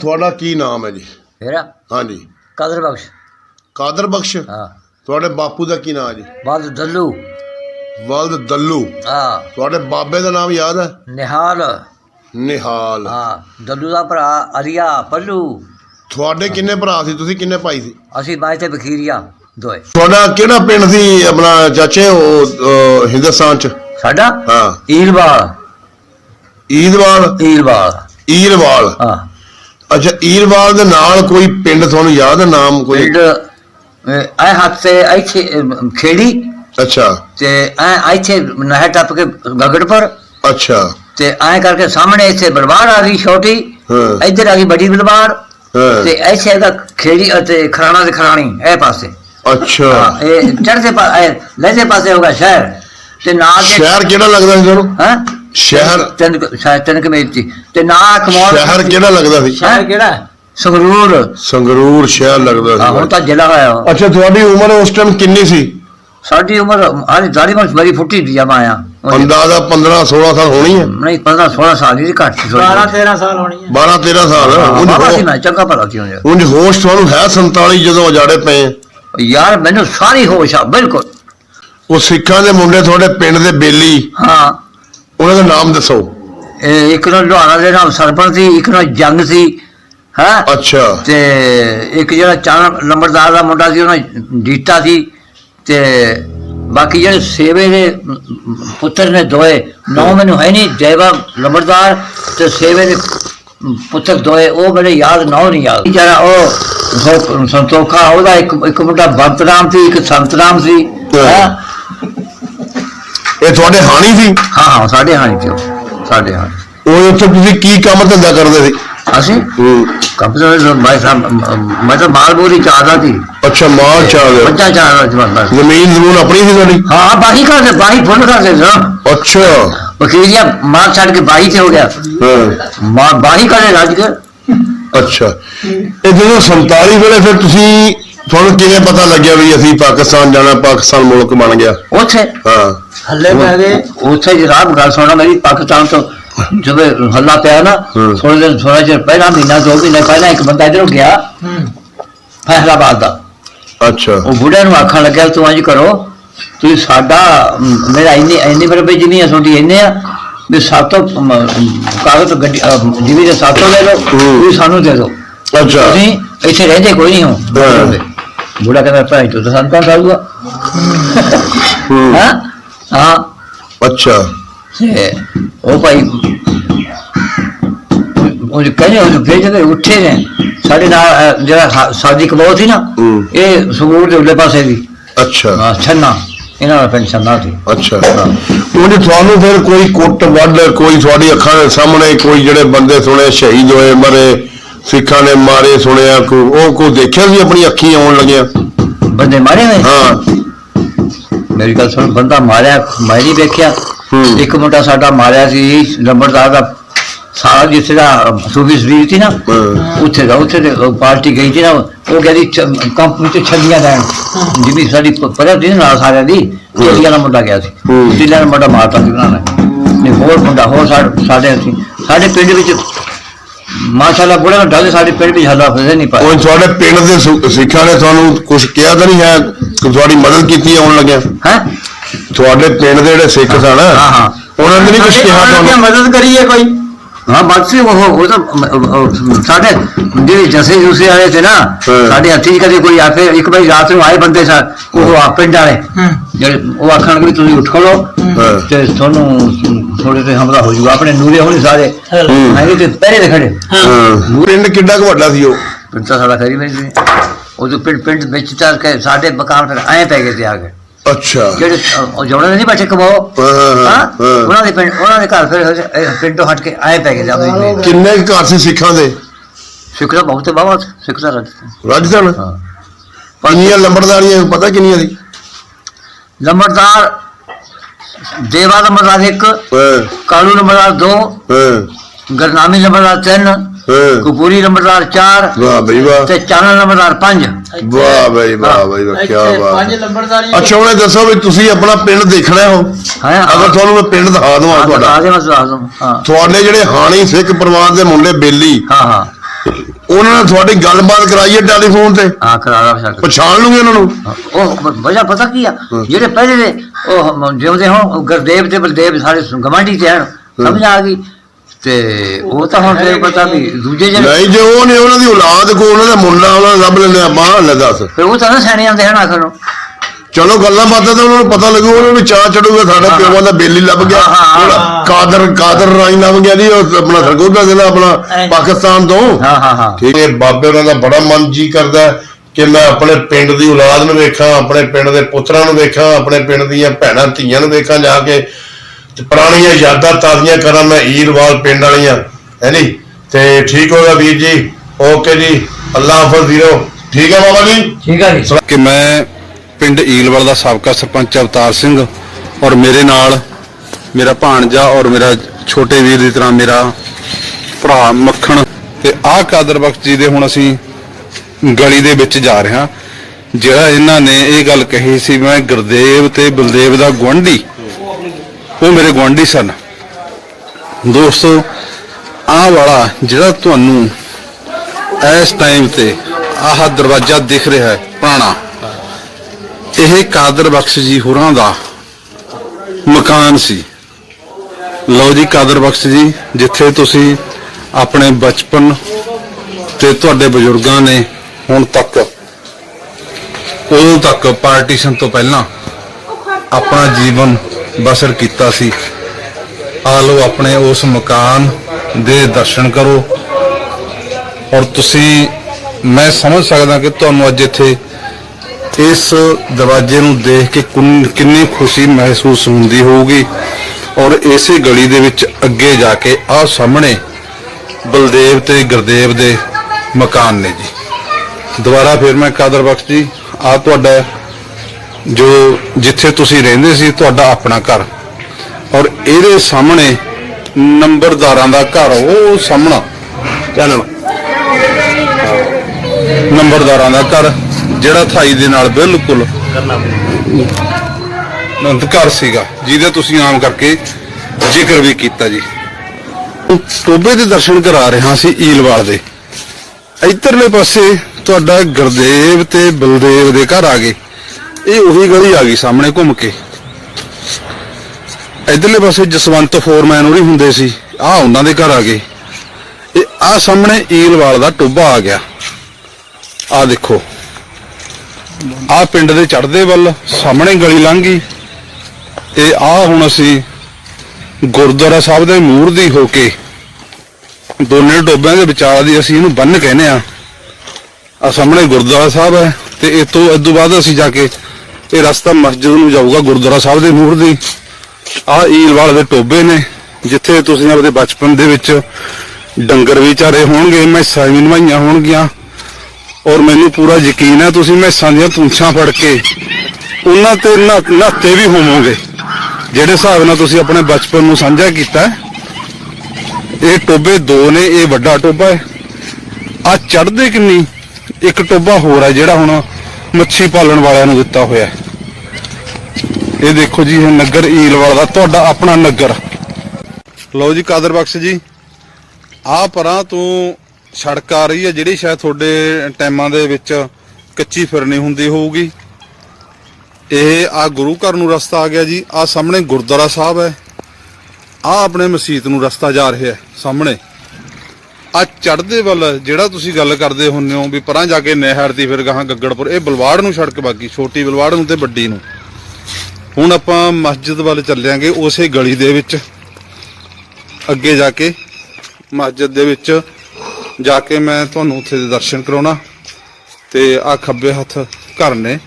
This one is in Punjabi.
ਤੁਹਾਡਾ ਕੀ ਨਾਮ ਹੈ ਜੀ? ਮੇਰਾ? ਹਾਂਜੀ ਕਦਰ ਬਖਸ਼। ਕਾਦਰ ਬਖਸ਼? ਹਾਂ। ਤੁਹਾਡੇ ਬਾਪੂ ਦਾ ਕੀ ਨਾਮ ਹੈ ਜੀ? ਬਾਦ ਦੱਲੂ। ਵਲਦ ਦੱਲੂ। ਹਾਂ। ਤੁਹਾਡੇ ਬਾਬੇ ਦਾ ਨਾਮ ਯਾਦ ਹੈ? ਨਿਹਾਲ। ਨਿਹਾਲ। ਹਾਂ। ਦੱਲੂ ਦਾ ਭਰਾ ਅਰੀਆ ਪੱਲੂ। ਤੁਹਾਡੇ ਕਿੰਨੇ ਭਰਾ ਸੀ? ਤੁਸੀਂ ਕਿੰਨੇ ਭਾਈ ਸੀ? ਅਸੀਂ ਬਾਈ ਤੇ ਬਖੀਰੀਆ ਦੋਏ। ਤੁਹਾਡਾ ਕਿਹੜਾ ਪਿੰਡ ਸੀ ਆਪਣਾ ਚਾਚੇ ਉਹ ਹਿੰਦੁਸਤਾਨ ਚ? ਸਾਡਾ? ਹਾਂ। ਈਲਵਾਲ। ਈਦਵਾਲ ਈਲਵਾਲ। ਈਰਵਾਲ ਹਾਂ। ਅੱਛਾ ਈਰਵਾਲ ਦੇ ਨਾਲ ਕੋਈ ਪਿੰਡ ਤੁਹਾਨੂੰ ਯਾਦ ਹੈ? ਨਾਮ ਕੋਈ? ਪਿੰਡ ਐ ਹੱਥ ਤੇ ਇੱਥੇ ਖੇੜੀ। ਅੱਛਾ। ਤੇ ਐ ਇੱਥੇ ਨਹਿਰ ਟੱਪ ਕੇ ਗਗੜਪੁਰ। ਅੱਛਾ। ਤੇ ਐ ਕਰਕੇ ਸਾਹਮਣੇ ਇੱਥੇ ਬਲਵਾਰ ਆ ਗਈ ਛੋਟੀ। ਹਾਂ। ਇੱਧਰ ਆ ਗਈ ਬੜੀ ਬਲਵਾਰ। ਹਾਂ। ਤੇ ਇੱਥੇ ਹੈਗਾ ਖੇੜੀ ਅਤੇ ਖਰਾਣਾ ਤੇ ਖਰਾਣੀ ਇਹ ਪਾਸੇ। ਅੱਛਾ। ਹਾਂ, ਇਹ ਚੜ੍ਹਦੇ ਪਾਸੇ ਲਹਿਦੇ ਪਾਸੇ ਹੋਗਾ ਸ਼ਹਿਰ। ਤੇ ਨਾਂ ਦੇ ਸ਼ਹਿਰ ਕਿਹੜਾ ਲੱਗਦਾ ਸੀ ਤੁਹਾਨੂੰ? ਹਾਂ? ਸ਼ਹਿਰ ਤਿੰਨ ਸ਼ਾਇਦ ਤਿੰਨ ਕਮੇਟੀ ਤੇ ਨਾਂ ਕਮੌਰ ਸ਼ਹਿਰ ਕਿਹੜਾ ਲੱਗਦਾ ਸੀ? ਸ਼ਹਿਰ ਕਿਹੜਾ? ਸੰਗਰੂਰ। ਸੰਗਰੂਰ ਸ਼ਹਿਰ ਲੱਗਦਾ ਹਾਂ ਹੁਣ ਸੀ ਤਾਂ ਜ਼ਿਲ੍ਹਾ ਹੋਇਆ। ਅੱਛਾ ਤੁਹਾਡੀ ਉਮਰ ਉਸ ਟਾਈਮ ਕਿੰਨੀ ਸੀ? ਸਾਡੀ ਉਮਰ ਆਹ ਦਾੜੀ ਮਸ ਬੜੀ ਫੁੱਟੀ ਦੀ ਜਮਾ ਆ। ਅੰਦਾਜ਼ਾ 15 16 ਸਾਲ ਹੋਣੀ ਹੈ। ਨਹੀਂ 15 16 ਸਾਲ ਦੀ ਘੱਟ ਸੀ 12 13 ਸਾਲ ਹੋਣੀ ਹੈ। 12 13 ਸਾਲ। ਉਂਝ ਬਾਬਾ ਸੀ ਹੋ- ਮੈਂ ਚੰਗਾ ਭਲਾ ਸੀ ਉਹ ਉਂਝ ਹੋਸ਼ ਤੁਹਾਨੂੰ ਹੈ 47 ਜਦੋਂ ਉਜਾੜੇ ਪਏ? ਆ। ਯਾਰ ਮੈਨੂੰ ਸਾਰੀ ਹੋਸ਼ ਆ ਬਿਲਕੁਲ। ਉਹ ਸਿੱਖਾਂ ਦੇ ਮੁੰਡੇ ਤੁਹਾਡੇ ਪਿੰਡ ਦੇ ਬੇਲੀ। ਹਾਂ। ਉਹਨਾਂ ਦਾ ਨਾਮ ਦੱਸੋ। ਇਹ ਇੱਕ ਨੂੰ ਲੁਹਾਣਾ ਦੇ ਨਾਮ ਸਰਪੰਚ ਸੀ ਇੱਕ ਨੂੰ ਜੰਗ ਸੀ ਹਾਂ? ਅੱਛਾ। ਤੇ ਇੱਕ ਜਿਹੜਾ ਚਾਰ ਲੰਬੜਦਾਰ ਦਾ ਮੁੰਡਾ ਸੀ ਉਹਨਾਂ ਜੀਤਾ ਸੀ ਤੇ ਬਾਕੀ ਜਿਹੜੇ ਸੇਵੇ ਦੇ ਪੁੱਤਰ ਨੇ ਦੋਏ ਨੌ ਮੈਨੂੰ ਹੈ ਨਹੀਂ ਦੇਵਾ ਲੰਬੜਦਾਰ ਤੇ ਸੇਵੇ ਦੇ ਪੁੱਤਰ ਦੋਏ ਉਹ ਮੇਰੇ ਯਾਦ ਨੌ ਨਹੀਂ ਯਾਦ। ਜਿਹੜਾ ਉਹ ਸੰਤੋਖਾ ਉਹਦਾ ਇੱਕ ਇੱਕ ਮੁੰਡਾ ਬੰਤਰਾਮ ਸੀ ਇੱਕ ਸੰਤਰਾਮ ਸੀ ਹੈਂ? ਇਹ ਤੁਹਾਡੇ ਹਾਣੀ ਸੀ? ਹਾਂ ਹਾਂ ਸਾਡੇ ਹਾਂ ਜੀ ਸਾਡੇ ਹਾਂ ਉਹ ਉੱਥੇ ਤੁਸੀਂ ਕੀ ਕੰਮ ਧੰਦਾ ਕਰਦੇ ਸੀ? ਅਸੀਂ ਹੂੰ। ਕੰਪਿਊਟਰ ਮੈਂ ਸਾਹਿਬ ਮੈਂ ਤਾਂ ਮਾਲਬੋਰੀ ਚਾਹਦਾ ਸੀ। ਅੱਛਾ ਮਾਲ ਚਾਲ ਬੱਚਾ ਚਾਹਦਾ ਸੀ ਬਸ ਜ਼ਮੀਨ ਜ਼ਮੂਨ ਆਪਣੀ ਸੀ ਤੁਹਾਡੀ? ਹਾਂ ਬਾਹੀ ਕਰਦੇ ਬਾਹੀ ਫੁੱਲ ਕਰਦੇ ਨਾ। ਅੱਛਾ। ਵਕੀਲੀਆ ਮਾਰ ਛੱਡ ਕੇ ਬਾਹੀ ਤੇ ਹੋ ਗਿਆ। ਹਾਂ। ਮਾਂ ਬਾਹੀ ਕਰਦੇ ਰੱਜ ਕੇ। ਅੱਛਾ। ਇਹ ਜਦੋਂ 47 ਵੇਲੇ ਫਿਰ ਤੁਸੀਂ ਤੁਹਾਨੂੰ ਕਿਵੇਂ ਪਤਾ ਲੱਗਿਆ ਵੀ ਅਸੀਂ ਪਾਕਿਸਤਾਨ ਜਾਣਾ ਪਾਕਿਸਤਾਨ ਮੁਲਕ ਬਣ ਗਿਆ? ਉੱਥੇ? ਹਾਂ। ਹੱਲੇ ਪੈ ਗਏ। ਉੱਥੇ ਜਨਾਬ ਗੱਲ ਸੁਣਾ ਮੇਰੀ ਪਾਕਿਸਤਾਨ ਤੋਂ ਜਦੋਂ ਹੱਲਾ ਪਿਆ ਨਾ। ਥੋੜੇ ਦਿਨ ਥੋੜਾ ਜਿਹਾ ਪਹਿਲਾਂ ਮਹੀਨਾ ਦੋ ਮਹੀਨੇ ਪਹਿਲਾਂ ਇੱਕ ਬੰਦਾ ਇਧਰੋਂ ਗਿਆ ਹੂੰ। ਫੈਸਲਾਬਾਦ ਦਾ। ਅੱਛਾ। ਉਹ ਬੁੱਢੇ ਨੂੰ ਆਖਣ ਲੱਗਿਆ ਤੂੰ ਇੰਜ ਕਰੋ ਤੁਸੀਂ ਸਾਡਾ ਮੇਰਾ ਇੰਨੀ ਇੰਨੀ ਰੁਪਏ ਜਿੰਨੀ ਆ ਤੁਹਾਡੀ ਇੰਨੇ ਆ ਵੀ ਅਮ, ਕਾਗਜ਼ ਗੱਡੀ ਜਿਵੇਂ ਦੇ ਸਾਤੋਂ ਲੈ ਲਓ। ਤੁਸੀਂ ਸਾਨੂੰ ਦੇ ਦਿਓ। ਅੱਛਾ। ਤੁਸੀਂ ਇੱਥੇ ਰਹਿੰਦੇ ਕੋਈ ਨਹੀਂ ਹੋ। ਹਾਂ। ਬੁੜਾ ਕਹਿੰਦਾ ਭਾਈ ਤੂੰ ਤਾਂ ਕੌਣ ਖਾਊਗਾ। ਹੂੰ। ਹਾਂ? ਹਾਂ। ਅੱਛਾ। ਤੇ ਉਹ ਭਾਈ ਉਹ ਜੋ ਕਹਿੰਦੇ ਉਹ ਫੇਰ ਜਦੋਂ ਉੱਠੇ ਨੇ। ਸਾਡੇ ਨਾਲ ਜਿਹੜਾ ਸਾਡੀ ਕਬੋ ਸੀ ਨਾ। ਇਹ ਸੰਗੂਰ ਦੇ ਉੱਲੇ ਪਾਸੇ ਦੀ। ਅੱਛਾ। ਹਾਂ, ਛੰਨਾ। ਇਹਨਾਂ ਦਾ ਪਿੰਡ ਛੰਨਾ ਸੀ। ਅੱਛਾ। ਉਹਨੇ ਤੁਹਾਨੂੰ ਫਿਰ ਕੋਈ ਕੁੱਟ ਵੱਢ ਕੋਈ ਤੁਹਾਡੀ ਅੱਖਾਂ ਦੇ ਸਾਹਮਣੇ ਕੋਈ ਜਿਹੜੇ ਬੰਦੇ ਸੁਣੇ ਸ਼ਹੀਦ ਹੋਏ ਮਰੇ ਸਿੱਖਾਂ ਨੇ ਮਾਰੇ ਸੁਣਿਆ ਕੋ ਉਹ ਕੋ ਦੇਖਿਆ ਸੀ ਆਪਣੀ ਅੱਖੀਂ ਆਉਣ ਲੱਗਿਆ? ਬੰਦੇ ਮਾਰੇ ਹੋਏ? ਹਾਂ। ਮੇਰੀ ਗੱਲ ਸੁਣ ਬੰਦਾ ਮਾਰਿਆ ਮੈਂ ਨਹੀਂ ਵੇਖਿਆ। ਹੂੰ। ਇੱਕ ਮੁੰਡਾ ਸਾਡਾ ਮਾਰਿਆ ਸੀ ਲੰਬੜਦਾਰ ਦਾ ਸਾਰਾ ਜਿੱਥੇ ਦਾ ਸੂਬੀ ਸਰੀਰ ਸੀ ਨਾ ਹਾਂ। ਉੱਥੇ ਦਾ ਉੱਥੇ ਦੇ ਉਹ ਪਾਰਟੀ ਗਈ ਸੀ ਨਾ ਉਹ ਕਹਿੰਦੀ ਕੰਪਨੀ ਤੇ ਛੱਲੀਆਂ ਲੈਣ। ਜਿਵੇਂ ਸਾਡੀ ਪ- ਪਤਾ ਦੀ ਨਾਲ ਸਾਰਿਆਂ ਦੀ ਛੱਲੀਆਂ ਦਾ ਮੁੰਡਾ ਗਿਆ ਸੀ। ਹੂੰ। ਛੱਲੀਆਂ ਦਾ ਮੁੰਡਾ ਮਾਰਤਾ ਸੀ ਉਹਨਾਂ ਨੇ। ਨਹੀਂ ਹੋਰ ਮੁੰਡਾ ਹੋਰ ਸਾ- ਸਾਡੇ ਅਸੀਂ ਸਾਡੇ ਪਿੰਡ ਵਿੱਚ ਮਾਸ਼ਾਅੱਲਾ ਬੁੜੇ ਡਾਲੇ ਸਾਡੇ ਪਿੰਡ ਵਿੱਚ ਹੱਲਾ ਫਸੇ ਨਹੀਂ ਪਾਇਆ ਉਹ ਤੁਹਾਡੇ ਪਿੰਡ ਦੇ ਸੁ- ਸਿੱਖਾਂ ਨੇ ਤੁਹਾਨੂੰ ਕੁਝ ਕਿਹਾ ਤਾਂ ਨਹੀਂ ਹੈ? ਕਿ ਤੁਹਾਡੀ ਮਦਦ ਕੀਤੀ ਆਉਣ ਲੱਗਿਆ? ਹੈ? ਤੁਹਾਡੇ ਪਿੰਡ ਦੇ ਜਿਹੜੇ ਸਿੱਖ ਸਨ ਹਾਂ, ਹਾਂ। ਉਹਨਾਂ ਨੇ ਨਹੀਂ ਕੁਝ ਕਿਹਾ ਤੁਹਾਨੂੰ? ਮਦਦ ਕਰੀਏ ਕੋਈ। ਹਾਂ ਸੀ ਉਹ ਉਹ ਤਾਂ ਸਾਡੇ ਜਿਹੜੇ ਜਸੇ ਜੁਸੇ ਵਾਲੇ ਤੇ ਨਾ। ਸਾਡੇ ਹੱਥੀ 'ਚ ਕਦੇ ਕੋਈ ਆ ਕੇ ਇੱਕ ਵਾਰੀ ਰਾਤ ਨੂੰ ਆਏ ਬੰਦੇ ਸਾ ਉਹ ਆ ਪਿੰਡ ਵਾਲੇ ਜਿਹੜੇ ਉਹ ਆਖਣ ਵੀ ਤੁਸੀਂ ਉੱਠ ਖੜੋ। ਤੇ ਤੁਹਾਨੂੰ ਥੋੜੇ ਤੇ ਹਮਲਾ ਹੋ ਜਾਊਗਾ ਆਪਣੇ ਨੂਰੇ ਹੋਣੇ ਸਾਰੇ। ਹੂੰ। ਹੈਗੇ ਤੇ ਪਹਿਰੇ ਦੇ ਖੜੇ। ਹਾਂ। ਪਿੰਡ ਕਿੱਡਾ ਕੁ ਵੱਡਾ ਸੀ ਉਹ? ਪਿੰਡ ਤਾਂ ਸਾਡਾ ਖਰੀ ਵਿੱਚ ਸੀ। ਉਹ ਜੋ ਪਿੰਡ ਪਿੰਡ ਵਿੱਚ ਚੱਲ ਕੇ ਸਾਡੇ ਮਕਾਨ ਫਿਰ ਐਂ ਪੈ ਗਏ ਤੇ ਆ ਕੇ। ਅੱਛਾ। ਜਿਹੜੇ ਜੋੜੇ ਨਹੀਂ ਬੈਠੇ ਹਾਂ, ਹਾਂ। ਉਹਨਾਂ ਦੇ ਪਿੰਡ ਉਹਨਾਂ ਦੇ ਘਰ ਫਿਰ ਇਹ ਪਿੰਡੋਂ ਹਟ ਕੇ ਐਂ ਪੈ ਗਏ ਜਾਂਦੇ ਕਿੰਨੇ ਘਰ ਸੀ ਸਿੱਖਾਂ ਦੇ? ਸਿੱਖ ਦਾ ਬਹੁਤ ਬਹੁਤ ਸਿੱਖ ਦਾ ਰੱਜ ਰਾਜਸਥਾਨ ਹਾਂ। ਕਿੰਨੀਆਂ ਲੰਬੜਦਾਰੀਆਂ ਪਤਾ ਕਿੰਨੀਆਂ ਸੀ? ਲੰਬੜਦਾਰ ਦੇਵਾ ਨੰਬਰਦਾਰ ਇੱਕ ਹਾਂ। ਕਾਲੂ ਦੋ ਹਾਂ। ਗਰਨਾਮੀ ਨੰਬਰਦਾਰ ਤਿੰਨ ਹਾਂ ਕਪੂਰੀ ਨੰਬਰਦਾਰ ਚਾਰ ਵਾਹ ਬਈ ਵਾਹ। ਤੇ ਚਾਨਣ ਨੰਬਰਦਾਰ ਪੰਜ। ਵਾਹ ਬਈ ਵਾਹ ਬਈ ਵਾਹ ਕੀ ਬਾਤ। ਪੰਜ ਹੈ। ਲੰਬੜਦਾਰੀ ਅੱਛਾ ਉਹਨੇ ਦੱਸੋ ਵੀ ਤੁਸੀਂ ਆਪਣਾ ਪਿੰਡ ਦੇਖਣਾ ਹੋ। ਹਾਂ ਅਗਰ ਤੁਹਾਨੂੰ ਮੈਂ ਪਿੰਡ ਦਿਖਾ ਦਵਾਂ ਤੁਹਾਡਾ। ਆਦੇ ਮਸ ਆਜ਼ਮ ਹਾਂ। ਤੁਹਾਡੇ ਜਿਹੜੇ ਹਾਣੀ ਸਿੱਖ ਪਰਿਵਾਰ ਦੇ ਮੁੰਡੇ ਬੇਲੀ ਹਾਂ ਹਾਂ। ਉਹਨਾਂ ਨਾਲ ਤੁਹਾਡੀ ਗੱਲਬਾਤ ਕਰਾਈ ਹੈ ਟੈਲੀਫੋਨ ਤੇ? ਹਾਂ ਕਰਾਰਾ ਸ਼ੱਕ ਪਛਾਣ ਲੂਗੇ ਉਹਨਾਂ ਨੂੰ? ਉਹ ਵਜ੍ਹਾ ਪਤਾ ਕੀ ਆ? ਜਿਹੜੇ ਪਹਿਲੇ ਦੇ ਉਹ ਮ- ਜਿਉਂਦੇ ਉਹ ਗੁਰਦੇਵ ਤੇ ਬਲਦੇਵ ਸਾਰੇ ਗਵਾਂਢੀ ਤੇ ਹਨ। ਸਮਝ ਆ ਗਈ? ਤੇ ਉਹ ਤਾਂ ਹੁਣ ਤੇ ਪਤਾ ਵੀ ਦੂਜੇ ਜਿਹੜੇ ਨਹੀਂ ਜੇ ਉਹ ਨੇ ਉਹਨਾਂ ਦੀ ਔਲਾਦ ਕੋ ਉਹਨਾਂ ਦਾ ਮੁੰਡਾ ਉਹਨਾਂ ਦਾ ਲੱਭ ਲੈਂਦੇ ਆਪਾਂ ਲੈ ਦੱਸ। ਫਿਰ ਉਹ ਤਾਂ ਨਾ ਸਿਆਣੇ ਆਉਂਦੇ ਹਨ ਆਖਰ ਨੂੰ। ਚਲੋ ਗੱਲਾਂ ਬਾਤਾਂ ਤਾਂ ਉਹਨਾਂ ਨੂੰ ਪਤਾ ਲੱਗੂ ਉਹਨਾਂ ਨੂੰ ਵੀ ਚਾਹ ਚੜੂਗਾ ਸਾਡਾ ਪਿਓ ਦਾ ਬੇਲੀ ਲੱਭ ਗਿਆ। ਕਾਦਰ ਕਾਦਰ ਰਾਈ ਲੱਭ ਗਿਆ ਜੀ ਉਹ ਆਪਣਾ ਸਰਗੋਦਾ ਜ਼ਿਲ੍ਹਾ ਆਪਣਾ। ਪਾਕਿਸਤਾਨ ਤੋਂ। ਹਾਂ ਹਾਂ ਹਾਂ। ਠੀਕ ਹੈ ਬਾਬੇ ਉਹਨਾਂ ਦਾ ਬੜਾ ਮਨ ਜੀ ਕਰਦਾ ਕਿ ਮੈਂ ਆਪਣੇ ਪਿੰਡ ਦੀ ਔਲਾਦ ਨੂੰ ਵੇਖਾਂ ਆਪਣੇ ਪਿੰਡ ਦੇ ਪੁੱਤਰਾਂ ਨੂੰ ਵੇਖਾਂ ਆਪਣੇ ਪਿੰਡ ਦੀਆਂ ਭੈਣਾਂ ਧੀਆਂ ਨੂੰ ਵੇਖਾਂ ਜਾ ਕੇ। ਤੇ ਪੁਰਾਣੀਆਂ ਯਾਦਾਂ ਤਾਜ਼ੀਆਂ ਕਰਾਂ ਮੈਂ ਈਰਵਾਲ ਪਿੰਡ ਵਾਲੀਆਂ ਹੈ ਨੀ? ਤੇ ਠੀਕ ਹੋਗਾ ਵੀਰ ਜੀ ਓਕੇ ਜੀ ਅੱਲਾ ਹਾਫਿਜ਼ ਵੀਰੋ। ਠੀਕ ਹੈ ਬਾਬਾ ਜੀ? ਠੀਕ ਆ ਜੀ। ਕਿ ਮੈਂ ਪਿੰਡ ਈਲਵਾਲ ਦਾ ਸਾਬਕਾ ਸਰਪੰਚ ਅਵਤਾਰ ਸਿੰਘ ਔਰ ਮੇਰੇ ਨਾਲ ਮੇਰਾ ਭਾਣਜਾ ਔਰ ਮੇਰਾ ਛੋਟੇ ਵੀਰ ਦੀ ਤਰ੍ਹਾਂ ਮੇਰਾ ਭਰਾ ਮੱਖਣ ਤੇ ਆਹ ਕਾਦਰ ਬਖਸ਼ ਜੀ ਦੇ ਹੁਣ ਅਸੀਂ ਗਲੀ ਦੇ ਵਿੱਚ ਜਾ ਰਹੇ ਹਾਂ। ਜਿਹੜਾ ਇਹਨਾਂ ਨੇ ਇਹ ਗੱਲ ਕਹੀ ਸੀ ਮੈਂ ਗੁਰਦੇਵ ਤੇ ਬਲਦੇਵ ਦਾ ਗੁਆਂਢੀ ਉਹ ਮੇਰੇ ਗੁਆਂਢੀ ਸਨ। ਦੋਸਤੋ, ਆਹ ਵਾਲਾ ਜਿਹੜਾ ਤੁਹਾਨੂੰ ਇਸ ਟਾਈਮ ਤੇ ਆਹ ਦਰਵਾਜ਼ਾ ਦਿਖ ਰਿਹਾ ਹੈ, ਪੁਰਾਣਾ, ਇਹ ਕਾਦਰ ਬਖਸ਼ ਜੀ ਹੋਰਾਂ ਦਾ ਮਕਾਨ ਸੀ। ਲਓ ਜੀ, ਕਾਦਰ ਬਖਸ਼ ਜੀ, ਜਿੱਥੇ ਤੁਸੀਂ ਆਪਣੇ ਬਚਪਨ ਤੇ ਤੁਹਾਡੇ ਬਜ਼ੁਰਗਾਂ ਨੇ ਹੁਣ ਤੱਕ, ਉਦੋਂ ਤੱਕ ਪਾਰਟੀਸ਼ਨ ਤੋਂ ਪਹਿਲਾਂ ਆਪਣਾ ਜੀਵਨ ਬਸਰ ਕੀਤਾ ਸੀ। ਆ ਲਓ ਆਪਣੇ ਉਸ ਮਕਾਨ ਦੇ ਦਰਸ਼ਨ ਕਰੋ। ਔਰ ਤੁਸੀਂ, ਮੈਂ ਸਮਝ ਸਕਦਾ ਕਿ ਤੁਹਾਨੂੰ ਅੱਜ ਇੱਥੇ ਇਸ ਦਰਵਾਜ਼ੇ ਨੂੰ ਦੇਖ ਕੇ ਕੁੰਨ- ਕਿੰਨੀ ਖੁਸ਼ੀ ਮਹਿਸੂਸ ਹੁੰਦੀ ਹੋਊਗੀ। ਔਰ ਇਸੇ ਗਲੀ ਦੇ ਵਿੱਚ ਅੱਗੇ ਜਾ ਕੇ ਆਹ ਸਾਹਮਣੇ ਬਲਦੇਵ ਤੇ ਗੁਰਦੇਵ ਦੇ ਮਕਾਨ ਨੇ ਜੀ। ਦੁਬਾਰਾ ਫਿਰ ਮੈਂ ਕਾਦਰ ਬਖਸ਼ ਜੀ। ਆ ਤੁਹਾਡਾ ਜੋ ਜਿੱਥੇ ਤੁਸੀਂ ਰਹਿੰਦੇ ਸੀ, ਤੁਹਾਡਾ ਆਪਣਾ ਘਰ। ਔਰ ਇਹਦੇ ਸਾਹਮਣੇ ਨੰਬਰਦਾਰਾਂ ਦਾ ਘਰ, ਉਹ ਸਾਹਮਣਾ। ਚੱਲ ਨੰਬਰਦਾਰਾਂ ਦਾ ਘਰ, ਜਿਹੜਾ ਥਾਈ ਦੇ ਨਾਲ ਬਿਲਕੁਲ ਨੰਦ ਘਰ ਸੀਗਾ, ਜਿਹਦੇ ਤੁਸੀਂ ਆਮ ਕਰਕੇ ਜ਼ਿਕਰ ਵੀ ਕੀਤਾ ਜੀ। ਟੋਬੇ ਦੇ ਦਰਸ਼ਨ ਕਰਾ ਰਿਹਾ ਸੀ ਈਲਵਾਲ ਦੇ। ਇਧਰਲੇ ਪਾਸੇ ਤੁਹਾਡਾ ਗੁਰਦੇਵ ਤੇ ਬਲਦੇਵ ਦੇ ਘਰ ਆ ਗਏ। ਇਹ ਉਹੀ ਗਲੀ ਆ ਗਈ ਸਾਹਮਣੇ ਘੁੰਮ ਕੇ। ਇਧਰਲੇ ਪਾਸੇ ਜਸਵੰਤ ਫੋਰਮੈਨ ਉਹੀ ਹੁੰਦੇ ਸੀ ਆ ਉਹਨਾਂ ਦੇ ਘਰ ਆ ਗਏ। ਇਹ ਆ ਸਾਹਮਣੇ ਈਲਵਾਲ ਦਾ ਟੋਬਾ ਆ ਗਿਆ। ਆ ਦੇਖੋ। ਆ ਪਿੰਡ ਦੇ ਚੜ੍ਹਦੇ ਵੱਲ ਸਾਹਮਣੇ ਗਲੀ ਲੰਘ ਗਈ। ਤੇ ਆ ਹੁਣ ਅਸੀਂ ਗੁਰਦੁਆਰਾ ਸਾਹਿਬ ਦੇ ਮੂਰ ਦੀ ਹੋ ਕੇ ਦੋਨੇ ਟੋਬਿਆਂ ਦੇ ਵਿਚਾਰ ਦੀ ਅਸੀਂ ਇਹਨੂੰ ਬੰਨ ਕਹਿੰਦੇ ਆ ਆ ਸਾਹਮਣੇ ਗੁਰਦੁਆਰਾ ਸਾਹਿਬ ਹੈ ਤੇ ਇਹ ਤੋਂ ਇਸ ਤੋਂ ਬਾਅਦ ਅਸੀਂ ਜਾ ਕੇ ਇਹ ਰਸਤਾ ਮਸਜਿਦ ਨੂੰ ਜਾਊਗਾ ਗੁਰਦੁਆਰਾ ਸਾਹਿਬ ਦੇ ਮੂਹਰ ਦੀ। ਆ ਈਲਵਾਲ ਦੇ ਟੋਬੇ ਨੇ, ਜਿੱਥੇ ਤੁਸੀਂ ਆਪਣੇ ਬਚਪਨ ਦੇ ਵਿੱਚ ਡੰਗਰ ਵੀ ਚਾਰੇ ਹੋਣਗੇ, ਮੈਸਾਂ ਵੀ ਨਵਾਈਆਂ ਹੋਣਗੀਆਂ। ਔਰ ਮੈਨੂੰ ਪੂਰਾ ਯਕੀਨ ਹੈ, ਤੁਸੀਂ ਮੈਸਾਂ ਦੀਆਂ ਪੂੰਛਾਂ ਫੜ ਕੇ ਉਹਨਾਂ ਤੇ ਨਹਾ- ਨਹਾਤੇ ਵੀ ਹੋਵੋਗੇ। ਜਿਹੜੇ ਹਿਸਾਬ ਨਾਲ ਤੁਸੀਂ ਆਪਣੇ ਬਚਪਨ ਨੂੰ ਸਾਂਝਾ ਕੀਤਾ ਇਹ ਟੋਬੇ ਦੋ ਨੇ, ਇਹ ਵੱਡਾ ਟੋਬਾ ਹੈ। ਆ ਚੜਦੇ ਕਿੰਨੀ? ਇੱਕ ਟੋਬਾ ਹੋਰ ਹੈ ਜਿਹੜਾ ਹੁਣ ਮੱਛੀ ਪਾਲਣ ਵਾਲਿਆਂ ਨੂੰ ਦਿੱਤਾ ਹੋਇਆ ਹੈ। ਇਹ ਦੇਖੋ ਜੀ, ਇਹ ਨਗਰ ਈਲਵਾਲ ਦਾ ਤੁਹਾਡਾ ਆਪਣਾ ਨਗਰ। ਲਓ ਜੀ, ਕਾਦਰ ਬਖਸ਼ ਜੀ। ਆ ਪਰਾਂ ਤੋਂ ਸੜਕ ਆ ਰਹੀ ਹੈ, ਜਿਹੜੀ ਸ਼ਾਇਦ ਤੁਹਾਡੇ ਟਾਈਮਾਂ ਦੇ ਵਿੱਚ ਕੱਚੀ ਫਿਰਨੀ ਹੁੰਦੀ ਹੋਊਗੀ। ਇਹ ਆ ਗੁਰੂ ਘਰ ਨੂੰ ਰਸਤਾ ਆ ਗਿਆ ਜੀ। ਆ ਸਾਹਮਣੇ ਗੁਰਦੁਆਰਾ ਸਾਹਿਬ ਹੈ। ਆ ਆਪਣੇ ਮਸਜਿਦ ਨੂੰ ਰਸਤਾ ਜਾ ਰਿਹਾ ਹੈ, ਸਾਹਮਣੇ। ਆ ਚੜਦੇ ਵੱਲ ਜਿਹੜਾ ਤੁਸੀਂ ਗੱਲ ਕਰਦੇ ਹੁੰਦੇ ਹੋ ਵੀ ਪਰਾਂ ਜਾ ਕੇ ਨਹਿਰ ਦੀ ਫਿਰ ਗਾਹਾਂ ਗੱਗੜਪੁਰ, ਇਹ ਬਲਵਾੜ ਨੂੰ ਸੜਕ ਬਾਕੀ ਛੋਟੀ ਬਲਵਾੜ ਨੂੰ ਤੇ ਵੱਡੀ ਨੂੰ। ਹੁਣ ਆਪਾਂ ਮਸਜਿਦ ਵੱਲ ਚੱਲਿਆਂਗੇ ਉਸੇ ਗਲੀ ਦੇ ਵਿੱਚ। ਅੱਗੇ ਜਾ ਕੇ ਮਸਜਿਦ ਦੇ ਵਿੱਚ ਜਾ ਕੇ ਮੈਂ ਤੁਹਾਨੂੰ ਉੱਥੇ ਦੇ ਦਰਸ਼ਨ ਕਰਾਉਣਾ। ਤੇ ਆ ਖੱਬੇ ਹੱਥ ਘਰ ਨੇ।